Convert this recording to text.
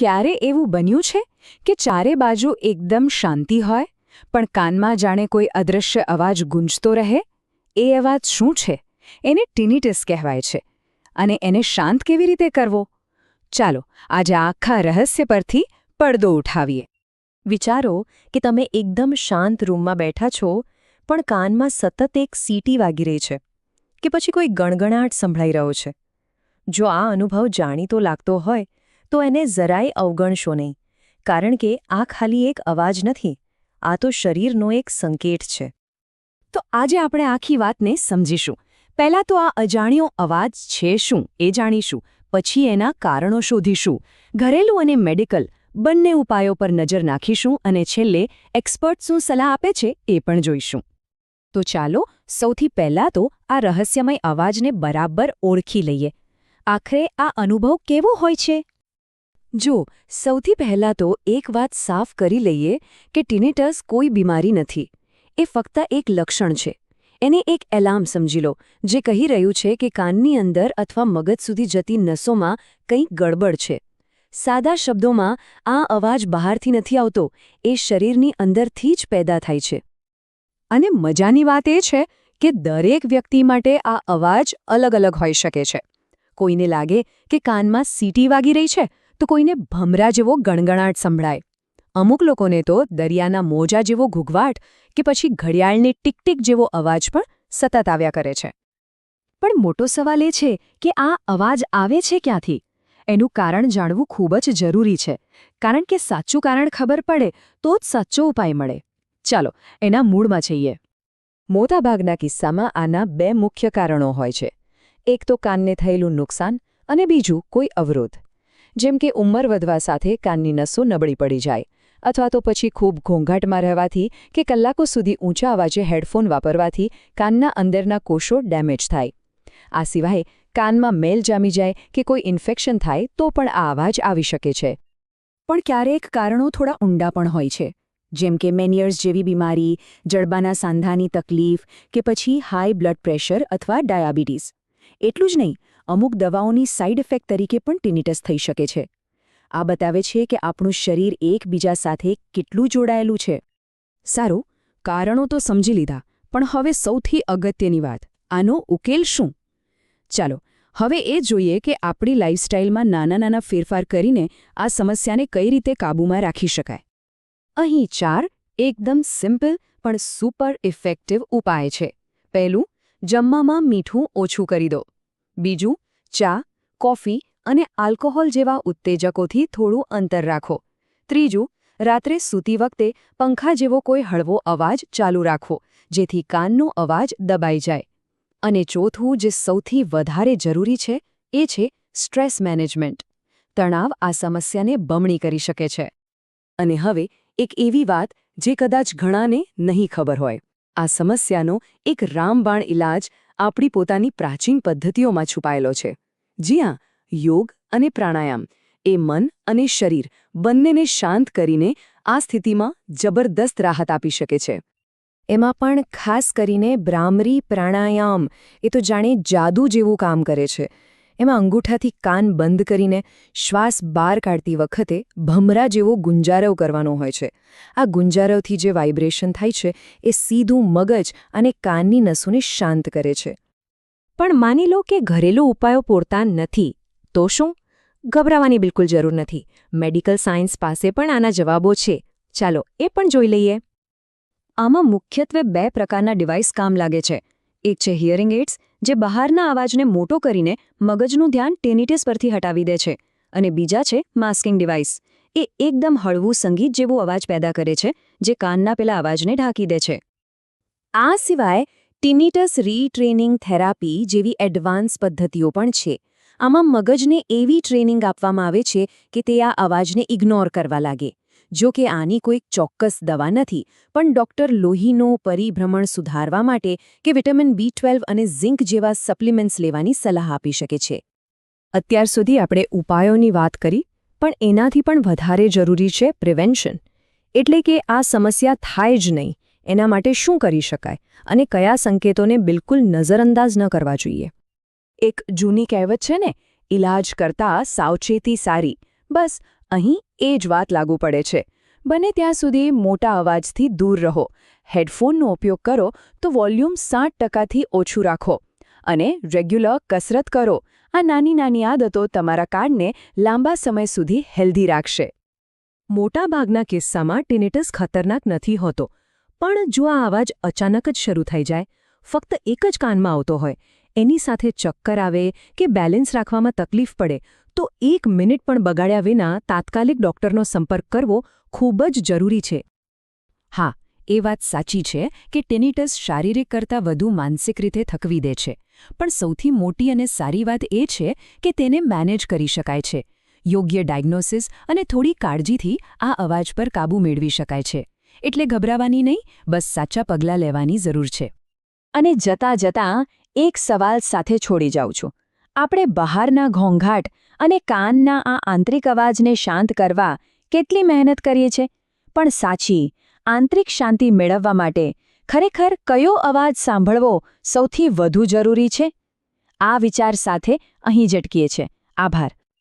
ક્યારે એવું બન્યું છે કે ચારે બાજુ એકદમ શાંતિ હોય, પણ કાનમાં જાણે કોઈ અદૃશ્ય અવાજ ગુંજતો રહે? એ અવાજ શું છે? એને ટિનિટિસ કહેવાય છે. અને એને શાંત કેવી રીતે કરવો? ચાલો, આજે આખા રહસ્ય પરથી પડદો ઉઠાવીએ. વિચારો કે તમે એકદમ શાંત રૂમમાં બેઠા છો, પણ કાનમાં સતત એક સીટી વાગી રહી છે, કે પછી કોઈ ગણગણાટ સંભળાઈ રહ્યો છે. જો આ અનુભવ જાણીતો લાગતો હોય તો એને જરાય અવગણશો નહીં, કારણ કે આ ખાલી એક અવાજ નથી, આ તો શરીરનો એક સંકેત છે. તો આજે આપણે આખી વાતને સમજીશું. પહેલાં તો આ અજાણ્યો અવાજ છે શું એ જાણીશું, પછી એના કારણો શોધીશું. ઘરેલું અને મેડિકલ બંને ઉપાયો પર નજર નાખીશું અને છેલ્લે એક્સપર્ટ શું સલાહ આપે છે એ પણ જોઈશું. તો ચાલો સૌથી પહેલાં તો આ રહસ્યમય અવાજને બરાબર ઓળખી લઈએ. આખરે આ અનુભવ કેવો હોય છે? જો, સૌથી પહેલાં તો એક વાત સાફ કરી લઈએ કે ટિનેટસ કોઈ બીમારી નથી. એ ફક્ત એક લક્ષણ છે. એને એક એલાર્મ સમજી લો, જે કહી રહ્યું છે કે કાનની અંદર અથવા મગજ સુધી જતી નસોમાં કંઈક ગડબડ છે. સાદા શબ્દોમાં, આ અવાજ બહારથી નથી આવતો, એ શરીરની અંદરથી જ પેદા થાય છે. અને મજાની વાત એ છે કે દરેક વ્યક્તિ માટે આ અવાજ અલગ અલગ હોઈ શકે છે. કોઈને લાગે કે કાનમાં સીટી વાગી રહી છે તો કોઈને ભમરા જેવો ગણગણાટ સંભળાય. અમુક લોકોને તો દરિયાના મોજા જેવો ઘૂઘવાટ કે પછી ઘડિયાળની ટીકટીક જેવો અવાજ પણ સતત આવ્યા કરે છે. પણ મોટો સવાલ એ છે કે આ અવાજ આવે છે ક્યાંથી? એનું કારણ જાણવું ખૂબ જ જરૂરી છે. કારણ કે સાચું કારણ ખબર પડે તો જ સાચો ઉપાય મળે. ચાલો, એના મૂળમાં જઈએ. મોટાભાગના કિસ્સામાં આના બે મુખ્ય કારણો હોય છે. એક તો કાનને થયેલું નુકસાન અને બીજું કોઈ અવરોધ. જેમ કે ઉંમર વધવા સાથે કાનની નસો નબળી પડી જાય. અથવા તો પછી ખૂબ ઘોંઘાટમાં રહેવાથી કે કલાકો સુધી ઊંચા અવાજે હેડફોન વાપરવાથી કાનના અંદરના કોષો ડેમેજ થાય. આ સિવાય કાનમાં મેલ જામી જાય કે કોઈ ઇન્ફેક્શન થાય તો પણ આ અવાજ આવી શકે છે. પણ ક્યારેક કારણો થોડા ઊંડા પણ હોય છે. જેમ કે મેનિયર્સ જેવી બીમારી, જડબાના સાંધાની તકલીફ કે પછી હાઈ બ્લડ પ્રેશર અથવા ડાયાબિટીસ. એટલું જ નહીં અમુક દવાઓની સાઇડ ઇફેક્ટ તરીકે પણ ટિનિટસ થઈ શકે છે. આ બતાવે છે કે આપણું શરીર એકબીજા સાથે કેટલું જોડાયેલું છે. સારું, કારણો તો સમજી લીધા, પણ હવે સૌથી અગત્યની વાત, આનો ઉકેલ શું? ચાલો, હવે એ જોઈએ કે આપણી લાઇફસ્ટાઇલમાં નાના નાના ફેરફાર કરીને આ સમસ્યાને કઈ રીતે કાબૂમાં રાખી શકાય. અહીં ચાર એકદમ સિમ્પલ પણ સુપર ઇફેક્ટિવ ઉપાય છે. પહેલું, જમવામાં મીઠું ઓછું કરી દો. બીજું, ચા, કોફી અને આલ્કોહોલ જેવા ઉત્તેજકોથી થોડું અંતર રાખો. ત્રીજું, રાત્રે સૂતી વખતે પંખા જેવો કોઈ હળવો અવાજ ચાલુ રાખવો જેથી કાનનો અવાજ દબાઈ જાય. અને ચોથું, જે સૌથી વધારે જરૂરી છે, એ છે સ્ટ્રેસ મેનેજમેન્ટ. તણાવ આ સમસ્યાને બમણી કરી શકે છે. અને હવે, એક એવી વાત, જે કદાચ ઘણાને નહીં ખબર હોય. આ સમસ્યાનો એક રામબાણ ઇલાજ આપણી પોતાની પ્રાચીન પદ્ધતિઓમાં છુપાયેલો છે. જી હા યોગ અને પ્રાણાયામ એ મન અને શરીર બંનેને શાંત કરીને આ સ્થિતિમાં જબરદસ્ત રાહત આપી શકે છે. એમાં પણ ખાસ કરીને બ્રાહ્મરી પ્રાણાયામ એ તો જાણે જાદુ જેવું કામ કરે છે. એમાં અંગૂઠાથી કાન બંધ કરીને શ્વાસ બહાર કાઢતી વખતે ભમરા જેવો ગુંજારવ કરવાનો હોય છે. આ ગુંજારવથી જે વાઇબ્રેશન થાય છે, એ સીધું મગજ અને કાનની નસોને શાંત કરે છે. પણ માની લો કે ઘરેલું ઉપાયો પૂરતા નથી, તો શું? ગભરાવાની બિલકુલ જરૂર નથી. મેડિકલ સાયન્સ પાસે પણ આના જવાબો છે. ચાલો, એ પણ જોઈ લઈએ. આમાં મુખ્યત્વે બે પ્રકારના ડિવાઇસ કામ લાગે છે. એક છે હિયરિંગ એડ્સ જે બહારના અવાજને મોટો કરીને મગજનું ધ્યાન ટેનિટિસ પરથી હટાવી દે છે. અને બીજા છે, માસ્કિંગ ડિવાઇસ. એ એકદમ હળવું સંગીત જેવો અવાજ પેદા કરે છે, જે કાનના પેલા અવાજને ઢાંકી દે છે. આ સિવાય, ટિનિટસ રીટ્રેનિંગ થેરાપી જેવી એડવાન્સ પદ્ધતિઓ પણ છે. આમાં મગજને એવી ટ્રેનિંગ આપવામાં આવે છે કે તે આ અવાજને ઇગ્નોર કરવા લાગે. જો કે આની કોઈ ચોક્કસ દવા નથી, પણ ડોક્ટર લોહીનો પરિભ્રમણ સુધારવા માટે કે વિટામિન બી ટ્વેલ્વ અને ઝિંક જેવા સપ્લિમેન્ટ્સ લેવાની સલાહ આપી શકે છે. અત્યાર સુધી આપણે ઉપાયોની વાત કરી, પણ એનાથી પણ વધારે જરૂરી છે પ્રિવેન્શન. એટલે કે આ સમસ્યા થાય જ નહીં, એના માટે શું કરી શકાય અને કયા સંકેતોને બિલકુલ નજરઅંદાજ ન કરવા જોઈએ. એક જૂની કહેવત છે ને, ઇલાજ કરતાં સાવચેતી સારી. બસ અહીં એ જ વાત લાગુ પડે છે. બને ત્યાં સુધી મોટા અવાજથી દૂર રહો. હેડફોનનો ઉપયોગ કરો તો વોલ્યુમ સાઠ ટકાથી ઓછું રાખો અને રેગ્યુલર કસરત કરો. આ નાની નાની આદતો તમારા કાર્ડને લાંબા સમય સુધી હેલ્ધી રાખશે. મોટાભાગના કિસ્સામાં ટિનેટસ ખતરનાક નથી હોતો, પણ જો આ અવાજ અચાનક જ શરૂ થઈ જાય, ફક્ત એક જ કાનમાં આવતો હોય, એની સાથે ચક્કર આવે કે બેલેન્સ રાખવામાં તકલીફ પડે તો એક મિનિટ પણ બગાડ્યા વિના તાત્કાલિક ડોક્ટરનો સંપર્ક કરવો ખૂબ જ જરૂરી છે. હા, એ વાત સાચી છે કે ટેનિટસ શારીરિક કરતાં વધુ માનસિક રીતે થકવી દે છે. પણ સૌથી મોટી અને સારી વાત એ છે કે તેને મેનેજ કરી શકાય છે. યોગ્ય ડાયગ્નોસિસ અને થોડી કાળજીથી આ અવાજ પર કાબૂ મેળવી શકાય છે. એટલે ગભરાવાની નહીં, બસ સાચા પગલાં લેવાની જરૂર છે. અને જતા જતા એક સવાલ સાથે છોડી જાઉં છું. આપણે બહારના ઘોંઘાટ અને કાનના આ આંતરિક અવાજને શાંત કરવા કેટલી મહેનત કરીએ છીએ પણ સાચી, આંતરિક શાંતિ મેળવવા માટે ખરેખર કયો અવાજ સાંભળવો સૌથી વધુ જરૂરી છે? આ વિચાર સાથે અહીં જટકીએ છે આભાર.